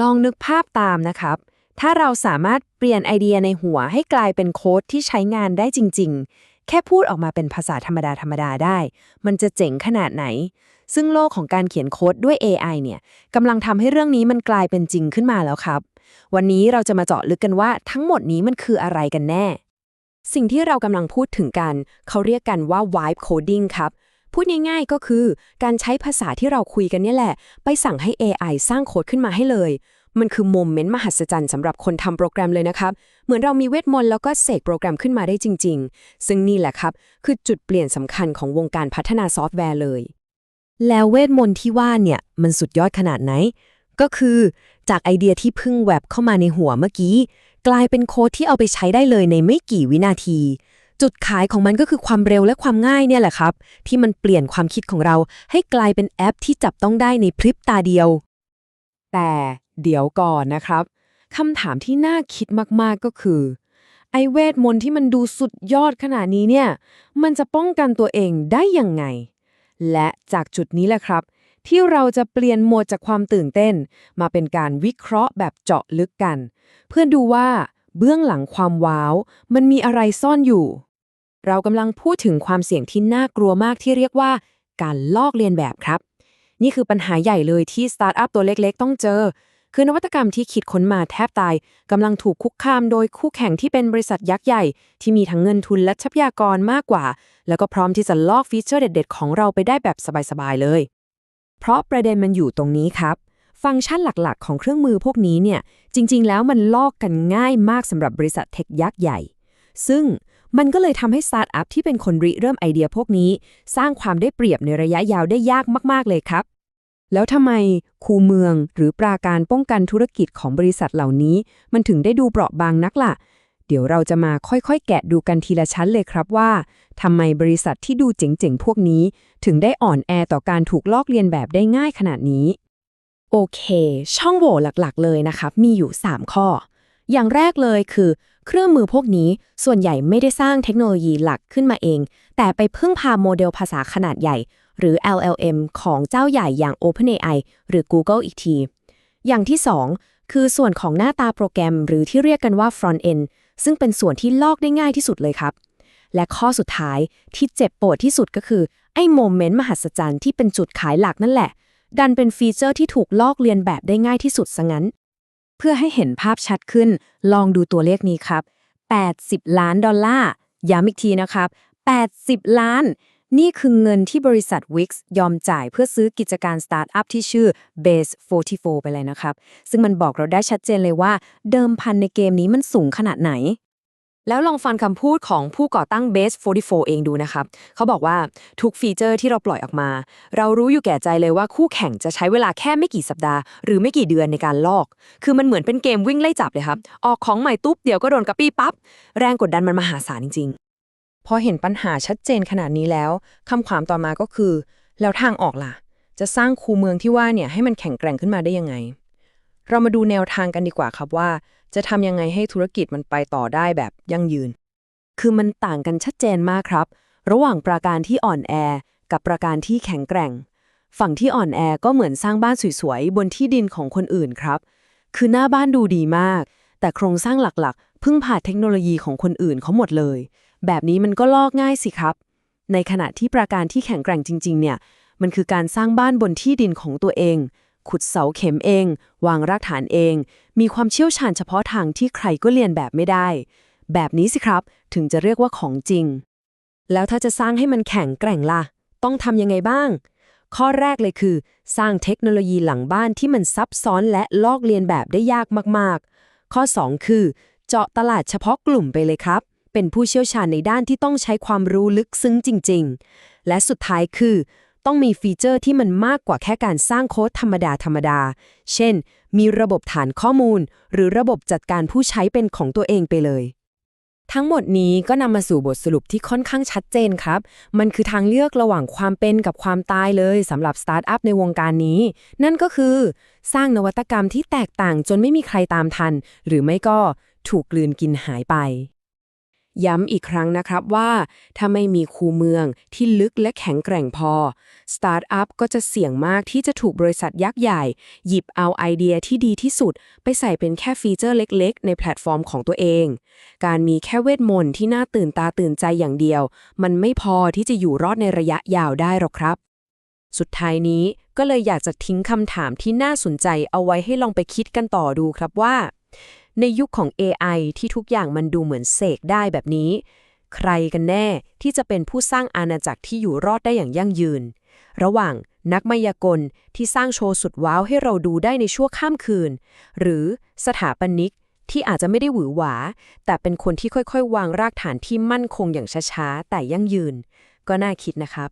ลองนึกภาพตามนะครับ ถ้าเราสามารถเปลี่ยนไอเดียในหัวให้กลายเป็นโค้ดที่ใช้งานได้จริง ๆ แค่พูดออกมาเป็นภาษาธรรมดาธรรมดาได้ มันจะเจ๋งขนาดไหน ซึ่งโลกของการเขียนโค้ดด้วย AI เนี่ยกำลังทำให้เรื่องนี้มันกลายเป็นจริงขึ้นมาแล้วครับ วันนี้เราจะมาเจาะลึกกันว่าทั้งหมดนี้มันคืออะไรกันแน่ สิ่งที่เรากำลังพูดถึงกัน เขาเรียกกันว่า vibe coding ครับ พูดง่ายๆก็คือ การใช้ภาษาที่เราคุยกันนี่แหละ ไปสั่งให้ AI สร้างโค้ดขึ้นมาให้เลย มันคือโมเมนต์มหัศจรรย์สำหรับคนทำโปรแกรมเลยนะครับ เหมือนเรามีเวทมนต์แล้วก็เสกโปรแกรมขึ้นมาได้จริง ๆ ซึ่งนี่แหละครับ คือจุดเปลี่ยนสำคัญของวงการพัฒนาซอฟต์แวร์เลย แล้วเวทมนต์ที่ว่าเนี่ยมันสุดยอดขนาดไหน ก็คือจากไอเดียที่พิ่งแวบเข้ามาในหัวเมื่อกี้ กลายเป็นโค้ดที่เอาไปใช้ได้เลยในไม่กี่วินาที จุดขายของมันก็คือความเร็วและความง่ายเนี่ยแหละครับ ที่มันเปลี่ยนความคิดของเราให้กลายเป็นแอปที่จับต้องได้ในพริบตาเดียว แต่เดี๋ยวก่อนนะครับคำถามที่น่าคิดมากๆก็คือ ไอเวทมนต์ที่มันดูสุดยอดขนาดนี้เนี่ย มันจะป้องกันตัวเองได้ยังไง และจากจุดนี้แหละครับ ที่เราจะเปลี่ยนโหมดจากความตื่นเต้น มาเป็นการวิเคราะห์แบบเจาะลึกกัน เพื่อดูว่าเบื้องหลังความว้าว มันมีอะไรซ่อนอยู่ เรากำลังพูดถึงความเสี่ยงที่น่ากลัวมากที่เรียกว่า การลอกเลียนแบบครับ นี่คือปัญหาใหญ่เลยที่สตาร์ทอัพตัวเล็กๆ ต้องเจอ คือนวัตกรรมที่คิดค้นมาแทบตายกำลังถูกคุกคามโดยคู่แข่งที่เป็นบริษัทยักษ์ใหญ่ ที่มีทั้งเงินทุนและทรัพยากรมากกว่า แล้วก็พร้อมที่จะลอกฟีเจอร์เด็ด ๆ ของเราไปได้แบบสบายๆเลย เพราะประเด็นมันอยู่ตรงนี้ครับฟังก์ชันหลักๆ ของเครื่องมือพวกนี้เนี่ย จริง ๆ แล้วมันลอกกันง่ายมากสำหรับบริษัทเทคยักษ์ใหญ่ ซึ่ง มันก็เลยทำให้สตาร์ทอัพที่เป็นคนริเริ่มไอเดียพวกนี้ สร้างความได้เปรียบในระยะยาวได้ยากมาก ๆ เลยครับ แล้วทำไมคูเมืองหรือปราการป้องกันธุรกิจของบริษัทเหล่านี้ มันถึงได้ดูเปราะบางนักล่ะ เดี๋ยวเราจะมาค่อยๆ แกะดูกันทีละชั้นเลยครับว่าทำไมบริษัทที่ดูเจ๋งๆพวกนี้ ถึงได้อ่อนแอต่อการถูกลอกเลียนแบบได้ง่ายขนาดนี้ โอเค ช่องโหว่หลักๆ เลยนะครับมีอยู่ 3 ข้อ อย่างแรกเลยคือ เครื่องมือพวกนี้ส่วนใหญ่ไม่ได้สร้างเทคโนโลยีหลักขึ้นมาเอง แต่ไปพึ่งพาโมเดลภาษาขนาดใหญ่ หรือ LLM ของเจ้าใหญ่อย่าง OpenAI หรือ Google อีกที อย่างที่ 2 คือส่วนของหน้าตาโปรแกรม หรือที่เรียกกันว่า Front End ซึ่งเป็นส่วนที่ลอกได้ง่ายที่สุดเลยครับ และข้อสุดท้ายที่เจ็บปวดที่สุดก็คือ ไอ้โมเมนต์มหัศจรรย์ที่เป็นจุดขายหลักนั่นแหละ ดันเป็นฟีเจอร์ที่ถูกลอกเลียนแบบได้ง่ายที่สุดซะงั้น เพื่อให้เห็นภาพชัดขึ้น ลองดูตัวเลขนี้ครับ 80 ล้านดอลลาร์ย้ำอีกทีนะครับ 80 ล้าน นี่คือเงินที่บริษัท Wix ยอมจ่ายเพื่อซื้อกิจการสตาร์ทอัพที่ชื่อ Base 44 ไปเลยนะครับ ซึ่งมันบอกเราได้ชัดเจนเลยว่า เดิมพันในเกมนี้มันสูงขนาดไหน แล้วลองฟังคำพูดของผู้ก่อตั้ง Base 44 เองดูนะครับ เขาบอกว่าทุกฟีเจอร์ที่เราปล่อยออกมา เรารู้อยู่แก่ใจเลยว่าคู่แข่งจะใช้เวลาแค่ไม่กี่สัปดาห์ หรือไม่กี่เดือนในการลอก คือมันเหมือนเป็นเกมวิ่งไล่จับเลยครับ ออกของใหม่ตุ๊บเดี๋ยวก็โดนกระปี้ปั๊บ แรงกดดันมันมหาศาลจริง ๆ พอเห็นปัญหาชัดเจนขนาดนี้แล้วคำถามต่อมาก็คือ แล้วทางออกล่ะ จะสร้างคูเมืองที่ว่าเนี่ยให้มันแข็งแกร่งขึ้นมาได้ยังไง เรามาดูแนวทางกันดีกว่าครับว่า จะทำยังไงให้ธุรกิจมันไปต่อได้แบบยั่งยืน คือมันต่างกันชัดเจนมากครับ ระหว่างปราการที่อ่อนแอ กับปราการที่แข็งแกร่ง ฝั่งที่อ่อนแอก็เหมือนสร้างบ้านสวยๆบนที่ดินของคนอื่นครับ คือหน้าบ้านดูดีมาก แต่โครงสร้างหลักๆ พึ่งผ่าเทคโนโลยีของคนอื่นเขาหมดเลย แบบนี้มันก็ลอกง่ายสิครับ ในขณะที่ปราการที่แข็งแกร่งจริง ๆ เนี่ย มันคือการสร้างบ้านบนที่ดินของตัวเอง ขุดเสาเข็มเอง วางรากฐานเอง มีความเชี่ยวชาญเฉพาะทางที่ใครก็เรียนแบบไม่ได้ แบบนี้สิครับ ถึงจะเรียกว่าของจริง แล้วถ้าจะสร้างให้มันแข็งแกร่งล่ะ ต้องทำยังไงบ้าง ข้อแรกเลยคือ สร้างเทคโนโลยีหลังบ้านที่มันซับซ้อนและลอกเลียนแบบได้ยากมากๆ ข้อ 2 คือ เจาะตลาดเฉพาะกลุ่มไปเลยครับเป็นผู้เชี่ยวชาญในด้านที่ต้องใช้ความรู้ลึกซึ้งจริง ๆ และสุดท้ายคือ ต้องมีฟีเจอร์ที่มันมากกว่าแค่การสร้างโค้ดธรรมดาธรรมดา เช่น มีระบบฐานข้อมูล หรือระบบจัดการผู้ใช้เป็นของตัวเองไปเลย ทั้งหมดนี้ก็นำมาสู่บทสรุปที่ค่อนข้างชัดเจนครับ มันคือทางเลือกระหว่างความเป็นกับความตายเลยสำหรับสตาร์ทอัพในวงการนี้ นั่นก็คือ สร้างนวัตกรรมที่แตกต่างจนไม่มีใครตามทัน หรือไม่ก็ถูกกลืนกินหายไป ย้ำอีกครั้งนะครับว่า ถ้าไม่มีคูเมืองที่ลึกและแข็งแกร่งพอ สตาร์ทอัพก็จะเสี่ยงมากที่จะถูกบริษัทยักษ์ใหญ่ หยิบเอาไอเดียที่ดีที่สุด ไปใส่เป็นแค่ฟีเจอร์เล็กๆ ในแพลตฟอร์มของตัวเอง การมีแค่เวทมนต์ที่น่าตื่นตาตื่นใจอย่างเดียว มันไม่พอที่จะอยู่รอดในระยะยาวได้หรอกครับ สุดท้ายนี้ก็เลยอยากจะทิ้งคำถามที่น่าสนใจเอาไว้ให้ลองไปคิดกันต่อดูครับว่า ในยุคของ AI ที่ทุกอย่างมันดูเหมือนเสกได้แบบนี้ ใครกันแน่ที่จะเป็นผู้สร้างอาณาจักรที่อยู่รอดได้อย่างยั่งยืน ระหว่างนักมายากลที่สร้างโชว์สุดว้าวให้เราดูได้ในชั่วข้ามคืน หรือสถาปนิกที่อาจจะไม่ได้หวือหวา แต่เป็นคนที่ค่อยๆ วางรากฐานที่มั่นคงอย่างช้าๆ แต่ยั่งยืน ก็น่าคิดนะครับ